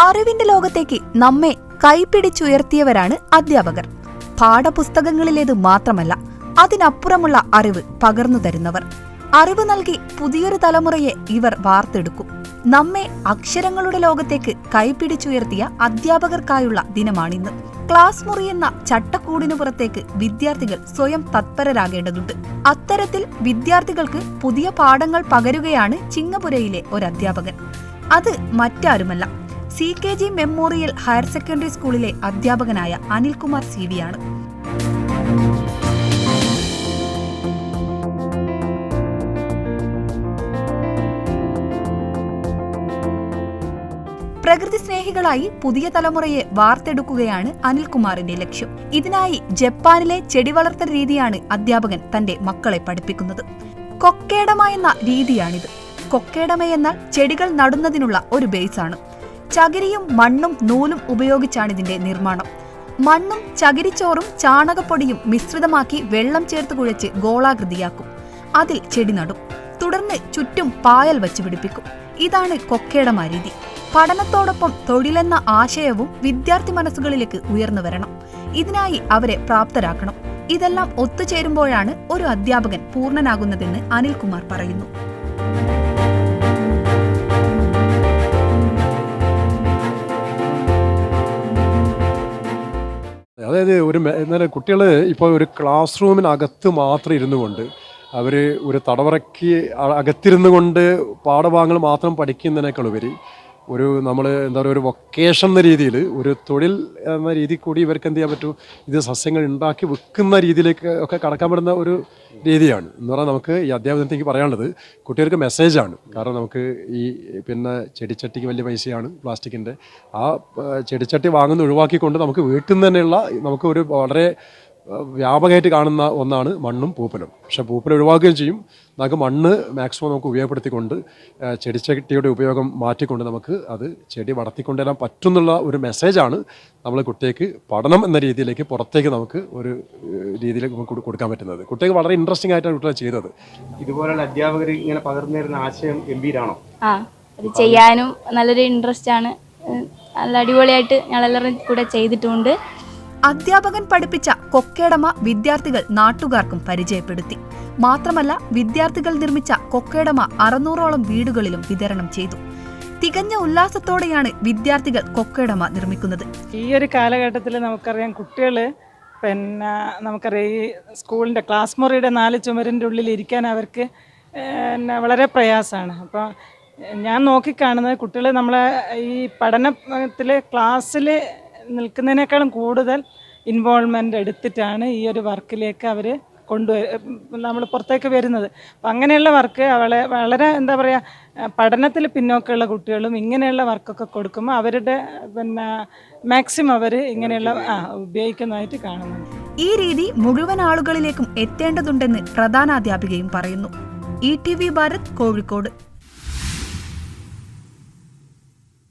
അറിവിന്റെ ലോകത്തേക്ക് നമ്മെ കൈപിടിച്ചുയർത്തിയവരാണ് അധ്യാപകർ. പാഠപുസ്തകങ്ങളിലേത് മാത്രമല്ല അതിനപ്പുറമുള്ള അറിവ് പകർന്നു തരുന്നവർ. അറിവ് നൽകി പുതിയൊരു തലമുറയെ ഇവർ വാർത്തെടുക്കും. നമ്മെ അക്ഷരങ്ങളുടെ ലോകത്തേക്ക് കൈപിടിച്ചുയർത്തിയ അധ്യാപകർക്കായുള്ള ദിനമാണിന്ന്. ക്ലാസ് മുറി എന്ന ചട്ടക്കൂടിനു പുറത്തേക്ക് വിദ്യാർത്ഥികൾ സ്വയം തത്പരരാകേണ്ടതുണ്ട്. അത്തരത്തിൽ വിദ്യാർത്ഥികൾക്ക് പുതിയ പാഠങ്ങൾ പകരുകയാണ് ചിങ്ങപുരയിലെ ഒരു അധ്യാപകൻ അത് മറ്റാരുമല്ല. C K G memorial higher secondary സ്കൂളിലെ അധ്യാപകനായ അനിൽകുമാർ സി വിയാണ് പ്രകൃതി സ്നേഹികളായി പുതിയ തലമുറയെ വാർത്തെടുക്കുകയാണ് അനിൽകുമാറിന്റെ ലക്ഷ്യം. ഇതിനായി ജപ്പാനിലെ ചെടി വളർത്തൽ രീതിയാണ് അധ്യാപകൻ തന്റെ മക്കളെ പഠിപ്പിക്കുന്നത്. കൊക്കേടമ എന്ന രീതിയാണിത്. കൊക്കേടമ എന്നാൽ ചെടികൾ നടുന്നതിനുള്ള ഒരു ബേസാണ്. ചകിരിയും മണ്ണും നൂലും ഉപയോഗിച്ചാണ് ഇതിന്റെ നിർമ്മാണം. മണ്ണും ചകിരിച്ചോറും ചാണകപ്പൊടിയും മിശ്രിതമാക്കി വെള്ളം ചേർത്ത് കുഴച്ച് ഗോളാകൃതിയാക്കും. അതിൽ ചെടി നടും. തുടർന്ന് ചുറ്റും പായൽ വച്ച് പിടിപ്പിക്കും. ഇതാണ് കൊക്കേടമ രീതി. പഠനത്തോടൊപ്പം തൊഴിലെന്ന ആശയവും വിദ്യാർത്ഥി മനസ്സുകളിലേക്ക് ഉയർന്നു വരണം. ഇതിനായി അവരെ പ്രാപ്തരാക്കണം. ഇതെല്ലാം ഒത്തുചേരുമ്പോഴാണ് ഒരു അധ്യാപകൻ പൂർണനാകുന്നതെന്ന് അനിൽകുമാർ പറയുന്നു. അതായത് ഒരു എന്നാൽ കുട്ടികൾ ഇപ്പോൾ ഒരു ക്ലാസ് റൂമിനകത്ത് മാത്രം ഇരുന്നു കൊണ്ട് അവർ ഒരു തടവറയ്ക്ക് അകത്തിരുന്നു കൊണ്ട് പാഠഭാഗങ്ങൾ മാത്രം പഠിക്കുന്നതിനേക്കാൾ ഉപരി ഒരു നമ്മൾ എന്താ പറയുക ഒരു വൊക്കേഷൻ എന്ന രീതിയിൽ ഒരു തൊഴിൽ എന്ന രീതിയിൽ കൂടി ഇവർക്ക് എന്ത് ചെയ്യാൻ പറ്റും? ഇത് സസ്യങ്ങൾ ഉണ്ടാക്കി വിൽക്കുന്ന രീതിയിലേക്ക് ഒക്കെ കടക്കാൻ പറ്റുന്ന ഒരു രീതിയാണ്. എന്ന് പറഞ്ഞാൽ നമുക്ക് ഈ അധ്യാപനത്തേക്ക് പറയാനുള്ളത് കുട്ടികൾക്ക് മെസ്സേജാണ് കാരണം നമുക്ക് ഈ പിന്നെ ചെടിച്ചട്ടിക്ക് വലിയ പൈസയാണ് പ്ലാസ്റ്റിക്കിന്റെ. ആ ചെടിച്ചട്ടി വാങ്ങുന്ന ഒഴിവാക്കിക്കൊണ്ട് നമുക്ക് വീട്ടിൽ നിന്ന് തന്നെയുള്ള നമുക്ക് ഒരു വളരെ വ്യാപകമായിട്ട് കാണുന്ന ഒന്നാണ് മണ്ണും പൂപ്പലും. പക്ഷേ പൂപ്പൽ ഒഴിവാക്കുകയും ചെയ്യും. നമുക്ക് മണ്ണ് മാക്സിമം നമുക്ക് ഉപയോഗപ്പെടുത്തിക്കൊണ്ട് ചെടിച്ചട്ടിയുടെ ഉപയോഗം മാറ്റിക്കൊണ്ട് നമുക്ക് അത് ചെടി വളർത്തിക്കൊണ്ടുവരാൻ പറ്റുന്നുള്ള ഒരു മെസ്സേജാണ് നമ്മൾ കുട്ടിക്ക് പഠനം എന്ന രീതിയിലേക്ക് പുറത്തേക്ക് നമുക്ക് ഒരു രീതിയിൽ രീതിയിലേക്ക് നമുക്ക് കൊടുക്കാൻ പറ്റുന്നത്. കുട്ടിക്ക് വളരെ ഇൻട്രസ്റ്റിംഗ് ആയിട്ടാണ് കുട്ടികൾ ചെയ്തത്. ഇതുപോലെയുള്ള അധ്യാപകർ ഇങ്ങനെ പകർന്നു തരുന്ന ആശയം ഗംഭീരാണോ ആ അത് ചെയ്യാനും നല്ലൊരു ഇൻട്രസ്റ്റ് ആണ്. നല്ല അടിപൊളിയായിട്ട് ഞങ്ങളെല്ലാവരും കൂടെ ചെയ്തിട്ടുമുണ്ട് അധ്യാപകൻ പഠിപ്പിച്ച കൊക്കേടമ വിദ്യാർത്ഥികൾ നാട്ടുകാർക്കും പരിചയപ്പെടുത്തി. മാത്രമല്ല വിദ്യാർത്ഥികൾ നിർമ്മിച്ച കൊക്കേടമ അറുന്നൂറോളം വീടുകളിലും വിതരണം ചെയ്തു. തികഞ്ഞ ഉല്ലാസത്തോടെയാണ് വിദ്യാർത്ഥികൾ കൊക്കേടമ നിർമ്മിക്കുന്നത്. ഈ ഒരു കാലഘട്ടത്തിൽ നമുക്കറിയാം കുട്ടികൾ പിന്നെ നമുക്കറിയാം ഈ സ്കൂളിന്റെ ക്ലാസ് മുറിയുടെ നാല് ചുമരിന്റെ ഉള്ളിൽ ഇരിക്കാൻ അവർക്ക് പിന്നെ വളരെ പ്രയാസമാണ്. അപ്പോൾ ഞാൻ നോക്കിക്കാണുന്നത് കുട്ടികൾ നമ്മളെ ഈ പഠനത്തിൽ ക്ലാസ്സിൽ നിൽക്കുന്നതിനേക്കാളും കൂടുതൽ ഇൻവോൾവ്മെന്റ് എടുത്തിട്ടാണ് ഈ ഒരു വർക്കിലേക്ക് അവർ കൊണ്ടു നമ്മൾ പുറത്തേക്ക് വരുന്നത്. അപ്പം അങ്ങനെയുള്ള വർക്ക് അവളെ വളരെ എന്താ പറയുക പഠനത്തിൽ പിന്നോക്കമുള്ള കുട്ടികളും ഇങ്ങനെയുള്ള വർക്കൊക്കെ കൊടുക്കുമ്പോൾ അവരുടെ പിന്നെ മാക്സിമം അവർ ഇങ്ങനെയുള്ള ആ ഉപയോഗിക്കുന്നതായിട്ട് കാണുന്നുണ്ട്. ഈ രീതി മുഴുവൻ ആളുകളിലേക്കും എത്തേണ്ടതുണ്ടെന്ന് പ്രധാനാധ്യാപികയും പറയുന്നു. E T V Bharat Kozhikode.